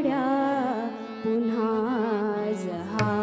घड्या पुन्हा जहा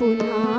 पुन्हा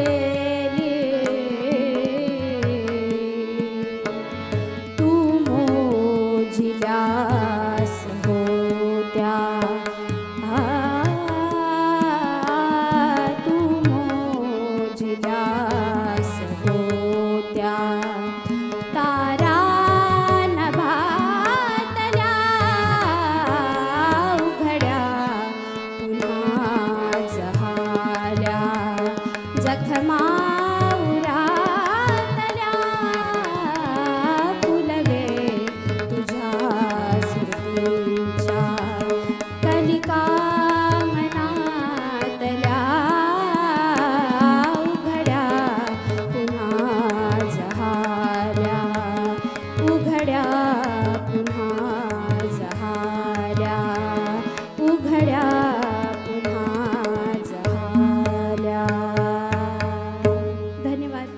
Yeah.